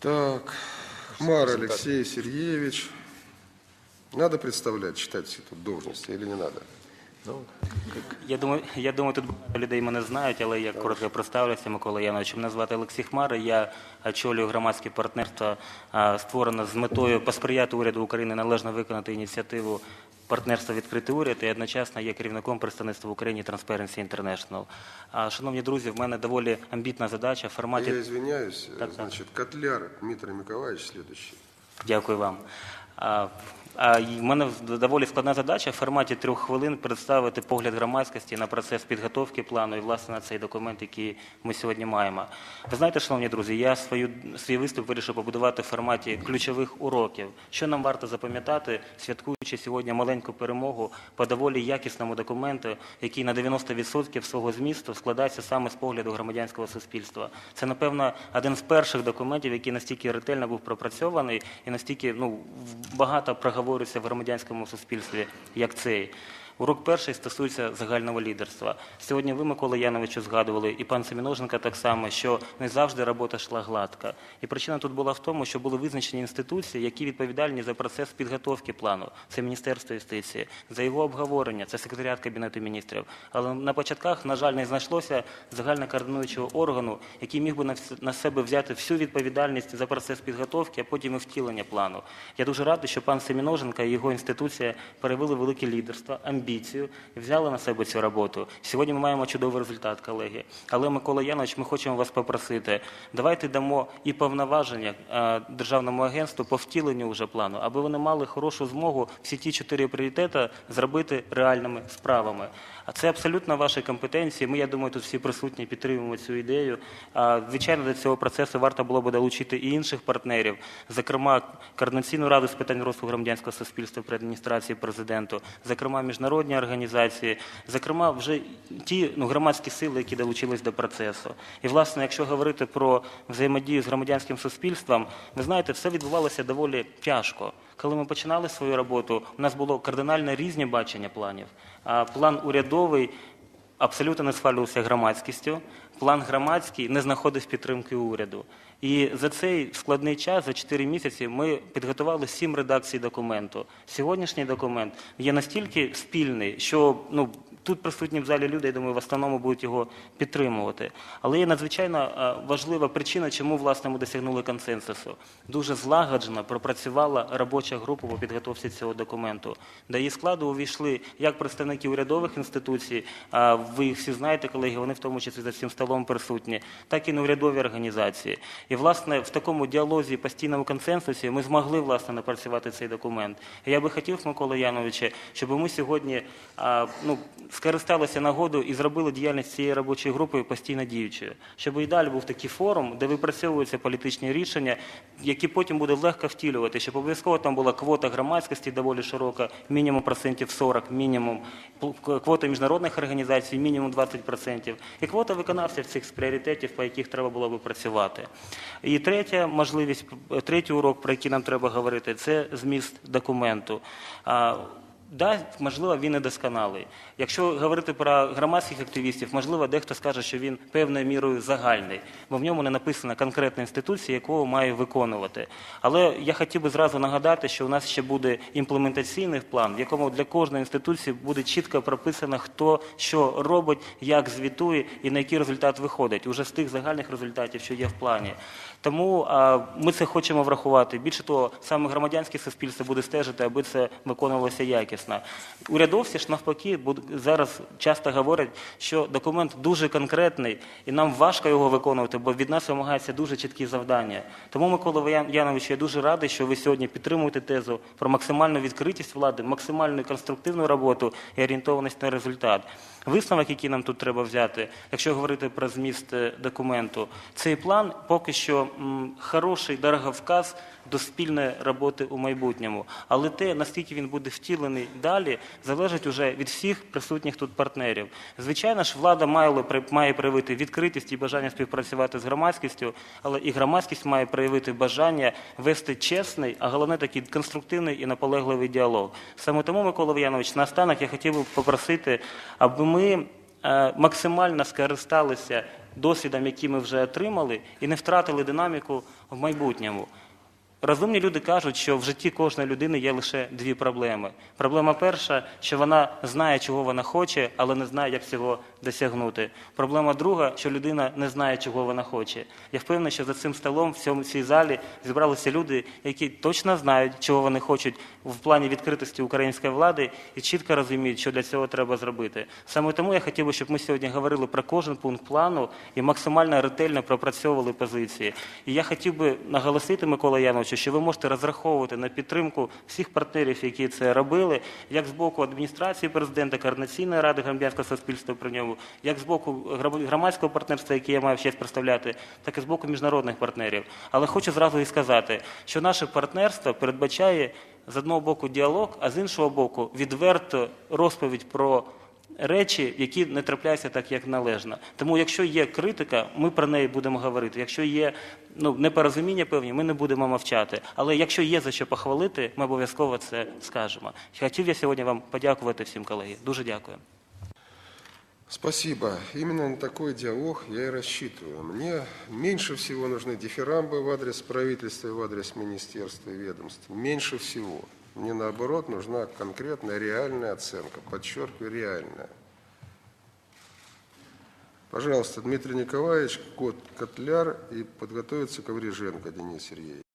Так, Хмар Алексей Сергеевич. Надо представлять, читать все тут должности или не надо? Я думаю, я думаю, тут багато людей мене знають, але я коротко представлюся, Микола Янович. Мене звати Олексій Хмара. Я очолюю громадське партнерство, створене з метою посприяти уряду України належно виконати ініціативу партнерства відкритий уряд і одночасно є керівником представництва в Україні Transparency International. Шановні друзі, в мене доволі амбітна задача в форматі. Я извиняюсь. Так, так. Значит, Котляр Дмитрий Миколаївич, следующий. Дякую вам. В мене доволі складна задача в форматі трьох хвилин представити погляд громадськості на процес підготовки плану і власне на цей документ, який ми сьогодні маємо. Ви знаєте, шановні друзі, я свою свій виступ вирішив побудувати в форматі ключових уроків. Що нам варто запам'ятати, святкуючи сьогодні маленьку перемогу по доволі якісному документу, який на 90% свого змісту складається саме з погляду громадянського суспільства. Це, напевно, один з перших документів, який настільки ретельно був пропрацьований і настільки ну, багато проговорюється в громадянському суспільстві, як цей. Урок перший стосується загального лідерства. Сьогодні ви, Микола Яновичу, згадували, і пан Семіноженко так само, що не завжди робота йшла гладко. І причина тут була в тому, що були визначені інституції, які відповідальні за процес підготовки плану. Це Міністерство юстиції, за його обговорення, це секретаріат Кабінету міністрів. Але на початках, на жаль, не знайшлося загально координуючого органу, який міг би на себе взяти всю відповідальність за процес підготовки, а потім і втілення плану. Я дуже радий, що пан Семіноженко і його інституція перевели велике лідерство, амбіцію взяли на себе цю роботу. Сьогодні ми маємо чудовий результат, колеги. Але, Микола Янович, ми хочемо вас попросити, давайте дамо і повноваження е, державному агентству по втіленню вже плану, аби вони мали хорошу змогу всі ті чотири пріоритети зробити реальними справами. А це абсолютно ваші компетенції. Ми, я думаю, тут всі присутні підтримуємо цю ідею. А, Звичайно, до цього процесу варто було б долучити і інших партнерів, зокрема, Координаційну раду з питань розвитку громадянського суспільства при адміністрації президенту, зокрема, міжнародні організації, зокрема, вже ті ну, громадські сили, які долучились до процесу. І, власне, якщо говорити про взаємодію з громадянським суспільством, ви знаєте, все відбувалося доволі тяжко. Коли ми починали свою роботу, у нас було кардинально різні бачення планів. А план урядовий абсолютно не схвалювався громадськістю. План громадський не знаходив підтримки уряду. І за цей складний час, за 4 місяці, ми підготували сім редакцій документу. Сьогоднішній документ є настільки спільний, що ну, тут присутні в залі люди, я думаю, в основному будуть його підтримувати. Але є надзвичайно е, важлива причина, чому власне ми досягнули консенсусу. Дуже злагоджено пропрацювала робоча група по підготовці цього документу. До її складу увійшли як представники урядових інституцій, а ви їх всі знаєте, колеги, вони в тому числі за цим столом присутні, так і неурядові організації. І власне в такому діалозі, постійному консенсусі ми змогли власне напрацювати цей документ. Я би хотів, Микола Яновичу, щоб ми сьогодні ну, скористалися нагодою і зробили діяльність цієї робочої групи постійно діючою, щоб і далі був такий форум, де випрацьовуються політичні рішення, які потім буде легко втілювати, щоб обов'язково там була квота громадськості доволі широка, мінімум процентів 40, мінімум квота міжнародних організацій, мінімум 20%, і квота виконавців цих пріоритетів, по яких треба було би працювати. І третя можливість, третій урок, про який нам треба говорити, це зміст документу. Да, можливо, він недосконалий. Якщо говорити про громадських активістів, можливо, дехто скаже, що він певною мірою загальний, бо в ньому не написана конкретна інституція, яку має виконувати. Але я хотів би зразу нагадати, що у нас ще буде імплементаційний план, в якому для кожної інституції буде чітко прописано, хто що робить, як звітує і на який результат виходить, уже з тих загальних результатів, що є в плані. Тому а, ми це хочемо врахувати. Більше того, саме громадянське суспільство буде стежити, аби це виконувалося якісно. Урядовці ж навпаки зараз часто говорять, що документ дуже конкретний, і нам важко його виконувати, бо від нас вимагаються дуже чіткі завдання. Тому, Микола Ян- Янович, я дуже радий, що ви сьогодні підтримуєте тезу про максимальну відкритість влади, максимальну конструктивну роботу і орієнтованість на результат. Висновок, який нам тут треба взяти, якщо говорити про зміст е, документу, цей план поки що хороший дороговказ до спільної роботи у майбутньому. Але те, наскільки він буде втілений далі, залежить уже від всіх присутніх тут партнерів. Звичайно ж, влада має, проявити відкритість і бажання співпрацювати з громадськістю, але і громадськість має проявити бажання вести чесний, а головне такий конструктивний і наполегливий діалог. Саме тому, Микола Янович, наостанок я хотів би попросити, аби ми е, максимально скористалися досвідом, який ми вже отримали, і не втратили динаміку в майбутньому. Розумні люди кажуть, що в житті кожної людини є лише дві проблеми. Проблема перша, що вона знає, чого вона хоче, але не знає, як цього досягнути. Проблема друга, що людина не знає, чого вона хоче. Я впевнений, що за цим столом в цьому цій залі зібралися люди, які точно знають, чого вони хочуть в плані відкритості української влади, і чітко розуміють, що для цього треба зробити. Саме тому я хотів би, щоб ми сьогодні говорили про кожен пункт плану і максимально ретельно пропрацьовували позиції. І я хотів би наголосити, Микола Яновичу, що ви можете розраховувати на підтримку всіх партнерів, які це робили, як з боку адміністрації президента, координаційної ради громадянського суспільства при ньому, як з боку громадського партнерства, яке я маю честь представляти, так і з боку міжнародних партнерів. Але хочу зразу і сказати, що наше партнерство передбачає з одного боку діалог, а з іншого боку відверто розповідь про речі, які не трапляються так, як належно. Тому, якщо є критика, ми про неї будемо говорити. Якщо є ну, непорозуміння певні, ми не будемо мовчати. Але якщо є за що похвалити, ми обов'язково це скажемо. Хотів я сьогодні вам подякувати всім колеги. Дуже дякую. Спасибо. Именно на такой диалог я и рассчитываю. Мне меньше всего нужны дифирамбы в адрес правительства и в адрес министерства и ведомств. Меньше всего. Мне наоборот нужна конкретная реальная оценка. Подчеркиваю, реальная. Пожалуйста, Дмитрий Николаевич, кот Котляр и подготовиться Ковриженко Денис Сергеевич.